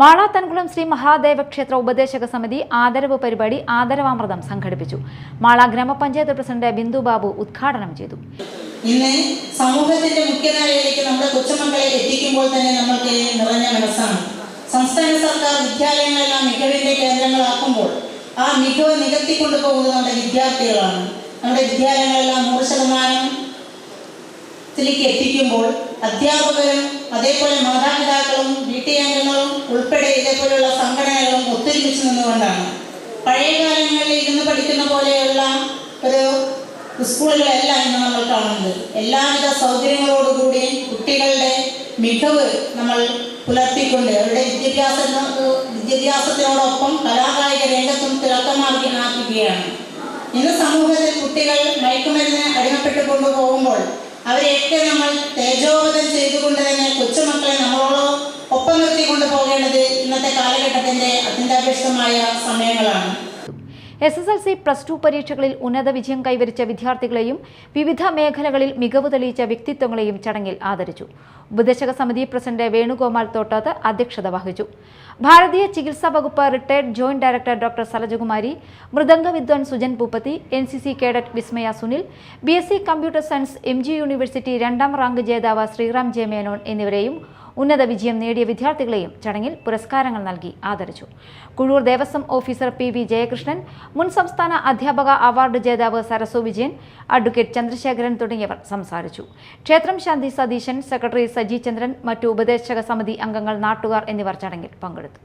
മാള തൻകുളം ശ്രീ മഹാദേവ ക്ഷേത്ര ഉപദേശക സമിതി ആദരവ് പരിപാടി ആദരവാമൃതം സംഘടിപ്പിച്ചു. മാള ഗ്രാമപഞ്ചായത്ത് പ്രസിഡന്റ് ബിന്ദു ബാബു ഉദ്ഘാടനം ചെയ്തു. ഇന്ന് സമൂഹത്തിന്റെ മുഖ്യധാരയിലേക്ക് നമ്മുടെ കൊച്ചുമക്കളെ എത്തിക്കുമ്പോൾ തന്നെ നമ്മൾക്ക് നിറഞ്ഞ മനസ്സാണ്. സംസ്ഥാന സർക്കാർ വിദ്യാലയങ്ങളെല്ലാം മികവിന്റെ കേന്ദ്രങ്ങളാക്കുമ്പോൾ ആ മികവ് നികത്തിക്കൊണ്ടു പോകുന്നത് നമ്മുടെ വിദ്യാർത്ഥികളാണ്. നമ്മുടെ വിദ്യാലയങ്ങളെല്ലാം നൂറ് ശതമാനത്തിലേക്ക് എത്തിക്കുമ്പോൾ അധ്യാപകരും അതേപോലെ മാതാപിതാക്കളും വീട്ടിലംഗങ്ങളും ഉൾപ്പെടെ ഇതേപോലെയുള്ള സംഘടനകളും ഒത്തൊരുമിച്ച് നിന്നുകൊണ്ടാണ്. പഴയ കാലങ്ങളിൽ ഇരുന്ന് പഠിക്കുന്ന പോലെയുള്ള ഒരു സ്കൂളുകളല്ല ഇന്ന് നമ്മൾ കാണുന്നത്. എല്ലാവിധ സൗകര്യങ്ങളോടുകൂടി കുട്ടികളുടെ മികവ് നമ്മൾ പുലർത്തിക്കൊണ്ട് അവരുടെ വിദ്യാഭ്യാസ വിദ്യാഭ്യാസത്തിനോടൊപ്പം കലാകായിക രംഗത്തും തിളക്കമാക്കിയാക്കുകയാണ് ഇന്ന് സമൂഹത്തിൽ കുട്ടികൾ മയക്കുമരുന്ന് അടിമപ്പെട്ടു കൊണ്ടുപോകുമ്പോൾ അവരെയൊക്കെ നമ്മൾ തേജോവധം ചെയ്തുകൊണ്ട് കാലഘട്ടത്തിന്റെ അത്യന്താപേക്ഷിതമായ സമയങ്ങളാണ്. S S L C plus two പരീക്ഷകളിൽ ഉന്നത വിജയം കൈവരിച്ച വിദ്യാർത്ഥികളെയും വിവിധ മേഖലകളിൽ മികവ് തെളിയിച്ച വ്യക്തിത്വങ്ങളെയും ചടങ്ങിൽ ആദരിച്ചു. ഉപദേശക സമിതി പ്രസിഡന്റ് വേണുഗോപാൽ തോട്ടത്ത് അധ്യക്ഷത വഹിച്ചു. ഭാരതീയ ചികിത്സാ വകുപ്പ് retired joint director doctor Salajakumari മൃദംഗ വിദ്വാൻ Sujan Poopathy N C C cadet Vismaya Sunil B S C computer science M G university രണ്ടാം റാങ്ക് ജേതാവ് ശ്രീറാം ജെ മേനോൻ എന്നിവരെയും ഉന്നത വിജയം നേടിയ വിദ്യാർത്ഥികളെയും ചടങ്ങിൽ പുരസ്കാരങ്ങൾ നൽകി ആദരിച്ചു. Kuzhur Devaswom officer P V Jayakrishnan മുൻ സംസ്ഥാന അധ്യാപക അവാർഡ് ജേതാവ് സരസു വിജയൻ അഡ്വക്കേറ്റ് ചന്ദ്രശേഖരൻ തുടങ്ങിയവർ സംസാരിച്ചു. ക്ഷേത്രം ശാന്തി സതീശൻ സെക്രട്ടറി സജി ചന്ദ്രൻ മറ്റു ഉപദേശക സമിതി അംഗങ്ങൾ നാട്ടുകാർ എന്നിവർ ചടങ്ങിൽ പങ്കെടുത്തു.